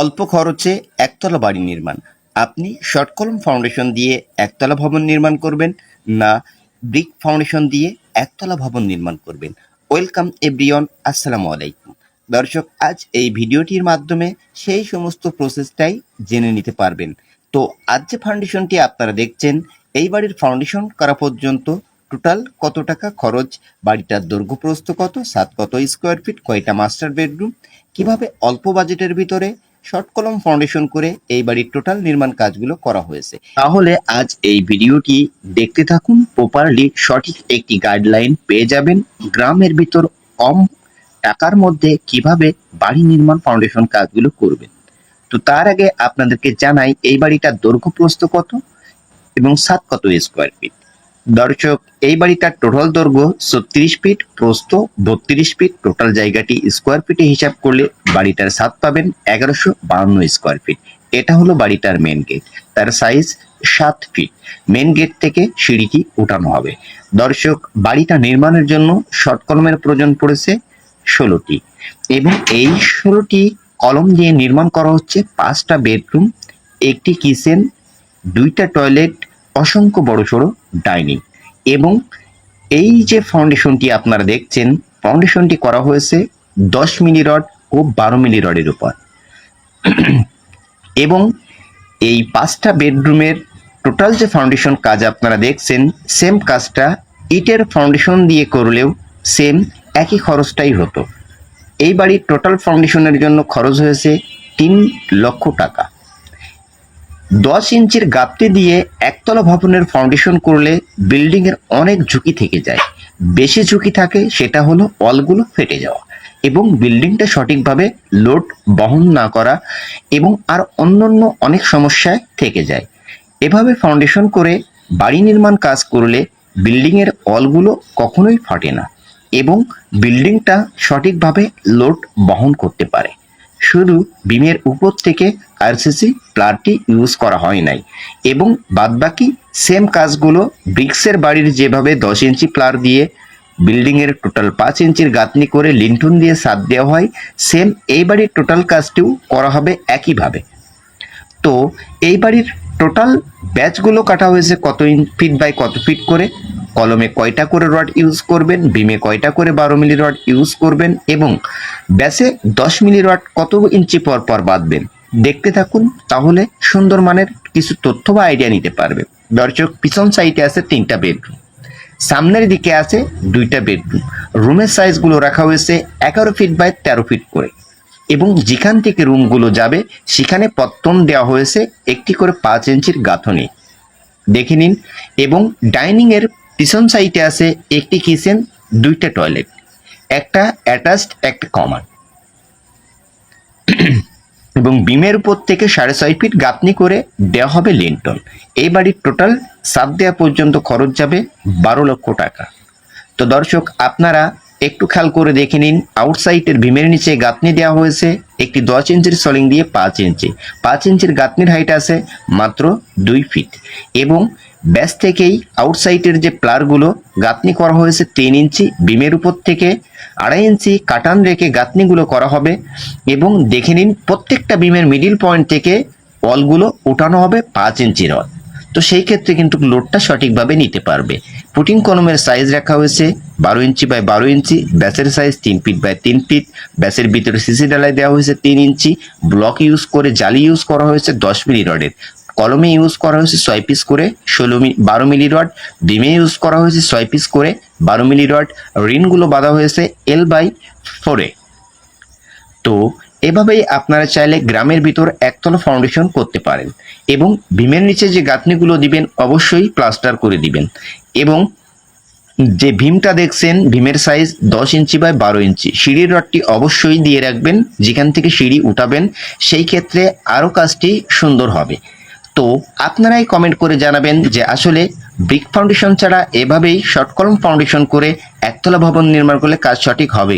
অল্প খরচে একতলা বাড়ি নির্মাণ। আপনি শর্ট কলম ফাউন্ডেশন দিয়ে একতলা ভবন নির্মাণ করবেন না ব্রিক ফাউন্ডেশন দিয়ে একতলা ভবন নির্মাণ করবেন। ওয়েলকাম এভরিওয়ান, আসসালামু আলাইকুম। দর্শক, আজ এই ভিডিওটির মাধ্যমে সেই সমস্ত প্রসেসটাই জেনে নিতে পারবেন। তো আজ যে ফাউন্ডেশনটি আপনারা দেখছেন, এই বাড়ির ফাউন্ডেশন করা পর্যন্ত টোটাল কত টাকা খরচ, বাড়িটার দৈর্ঘ্য প্রস্থ কত, সাত কত স্কোয়ার ফিট কয়টা মাস্টার বেডরুম কীভাবে অল্প বাজেটের ভিতরে শর্ট কলম ফাউন্ডেশন করে এই বাড়ির টোটাল নির্মাণ কাজগুলো করা হয়েছে। তাহলে আজ এই ভিডিওটি দেখতে থাকুন প্রপারলি সঠিক একটি গাইডলাইন পেয়ে যাবেন, গ্রামের ভিতর কম টাকার মধ্যে কীভাবে বাড়ি নির্মাণ ফাউন্ডেশন কাজগুলো করবেন। তো তার আগে আপনাদেরকে জানাই, এই বাড়িটার দৈর্ঘ্য প্রস্থ কত এবং সাত কত স্কোয়ার ফিট দর্শক, এই বাড়িটার টোটাল দৈর্ঘ্য ছত্রিশ ফিট প্রস্থ বত্রিশ ফিট টোটাল জায়গাটি স্কোয়ার ফিটে হিসাব করলে বাড়িটার সাত পাবেন এগারোশো বাউন্ন স্কোয়ার ফিট এটা হলো বাড়িটার মেন গেট তার সাইজ সাত ফিট মেন গেট থেকে সিঁড়িটি উঠানো হবে। দর্শক, বাড়িটা নির্মাণের জন্য শর্ট কলমের প্রয়োজন পড়েছে ষোলোটি। এবং এই ষোলোটি কলম দিয়ে নির্মাণ করা হচ্ছে পাঁচটা বেডরুম একটি কিচেন দুইটা টয়লেট অসংখ্য বড় সড়ো ডাইনিং। এবং এই যে ফাউন্ডেশনটি আপনারা দেখছেন ফাউন্ডেশনটি করা হয়েছে দশ মিলি রড ও বারো মিলি রডের উপর। এবং এই পাঁচটা বেডরুমের টোটাল যে ফাউন্ডেশন কাজ আপনারা দেখছেন সেম কাজটা ইটের ফাউন্ডেশন দিয়ে করলেও সেম একই খরচটাই হতো। এই বাড়ির টোটাল ফাউন্ডেশনের জন্য খরচ হয়েছে তিন লক্ষ টাকা। দশ ইঞ্চির গাপ্তি দিয়ে একতলা ভবনের ফাউন্ডেশন করলে বিল্ডিংয়ের অনেক ঝুঁকি থেকে যায়। বেশি ঝুঁকি থাকে সেটা হলো অলগুলো ফেটে যাওয়া এবং বিল্ডিংটা সঠিকভাবে লোড বহন না করা এবং আর অন্যান্য অনেক সমস্যায় থেকে যায়। এভাবে ফাউন্ডেশন করে বাড়ি নির্মাণ কাজ করলে বিল্ডিংয়ের অলগুলো কখনোই ফাটে না এবং বিল্ডিংটা সঠিকভাবে লোড বহন করতে পারে। শুধু বিমের উপর থেকে আরসিসি প্লারটি ইউজ করা হয় নাই। এবং বাদবাকি সেম কাজগুলো ব্রিক্সের বাড়ির যেভাবে দশ ইঞ্চি প্লার দিয়ে বিল্ডিংয়ের টোটাল পাঁচ ইঞ্চির গাঁথনি করে লিন্টন দিয়ে সাত দেওয়া হয়, সেম এই বাড়ির টোটাল কাজটিও করা হবে একইভাবে। তো এই বাড়ির টোটাল ব্যাচগুলো কাটা হয়েছে কত ইঞ্চ ফিট বাই কত ফিট করে? কলমে কয়টা করে রড ইউজ করবেন? বিমে কয়টা করে বারো মিলি রড ইউজ করবেন? এবং ব্যাসে দশ মিলি রড কত ইঞ্চি পর পর বাঁধবেন? দেখতে থাকুন, তাহলে সুন্দর মানের কিছু তথ্য বা আইডিয়া নিতে পারবে। দর্শক, পিছন সাইডে আছে তিনটা বেডরুম সামনের দিকে আছে দুইটা বেডরুম রুমের সাইজগুলো রাখা হয়েছে এগারো ফিট বাই তেরো ফিট করে। এবং যেখান থেকে রুমগুলো যাবে, সেখানে পত্তন দেওয়া হয়েছে একটি করে পাঁচ ইঞ্চির গাঁথনি। দেখে নিন, এবং ডাইনিংয়ের পিছন সাইডে আছে একটি কিচেন দুইটা টয়লেট একটা অ্যাটাচড একটা কমান এবং বিমের উপর থেকে সাড়ে ছয় ফিট গাঁথনি করে দেওয়া হবে লিন্টন। এই বাড়ির টোটাল সাত দেওয়া পর্যন্ত খরচ যাবে বারো লক্ষ টাকা। তো দর্শক, আপনারা একটু খেয়াল করে দেখে নিন আউটসাইডের ভীমের নিচে গাঁথনি দেওয়া হয়েছে একটি দশ ইঞ্চির সলিং দিয়ে পাঁচ ইঞ্চি। পাঁচ ইঞ্চির গাঁথনির হাইট আছে মাত্র দুই ফিট এবং ব্যাস থেকেই আউটসাইডের যে প্লারগুলো গাঁথনি করা হয়েছে তিন ইঞ্চি, বিমের উপর থেকে আড়াই ইঞ্চি কাটান রেখে গাঁথনিগুলো করা হবে এবং দেখে নিন প্রত্যেকটা বিমের মিডিল পয়েন্ট থেকে ওয়ালগুলো উঠানো হবে পাঁচ ইঞ্চি রড তো সেই ক্ষেত্রে কিন্তু লোডটা সঠিকভাবে নিতে পারবে। পুটিং কলমের সাইজ রাখা হয়েছে বারো ইঞ্চি বাই বারো ইঞ্চি, ব্যাসের সাইজ তিন ফিট বাই তিন ফিট ব্যাসের ভিতরে সিসি ডালাই দেওয়া হয়েছে তিন ইঞ্চি ব্লক ইউজ করে জালি ইউজ করা হয়েছে দশ মিলি রডের। কলমে ইউজ করা হয়েছে ছয় পিস করে, ষোলো বারো মিলি রড। ডিমে ইউজ করা হয়েছে ছয় পিস করে, বারো মিলি রড। রিনগুলো বাঁধা হয়েছে এল বাই ফোরে তো এভাবেই আপনারা চাইলে গ্রামের ভিতর একতলা ফাউন্ডেশন করতে পারেন এবং ভীমের নিচে যে গাঁথনিগুলো দিবেন, অবশ্যই প্লাস্টার করে দিবেন। এবং যে ভীমটা দেখছেন, ভীমের সাইজ দশ ইঞ্চি বাই বারো ইঞ্চি, সিঁড়ির রডটি অবশ্যই দিয়ে রাখবেন। যেখান থেকে সিঁড়ি উঠাবেন, সেই ক্ষেত্রে আরও কাজটি সুন্দর হবে। তো আপনারাই কমেন্ট করে জানাবেন যে আসলে ব্রিক ফাউন্ডেশন ছাড়া এভাবেই শর্ট ফাউন্ডেশন করে একতলা ভবন নির্মাণ করলে কাজ সঠিক হবে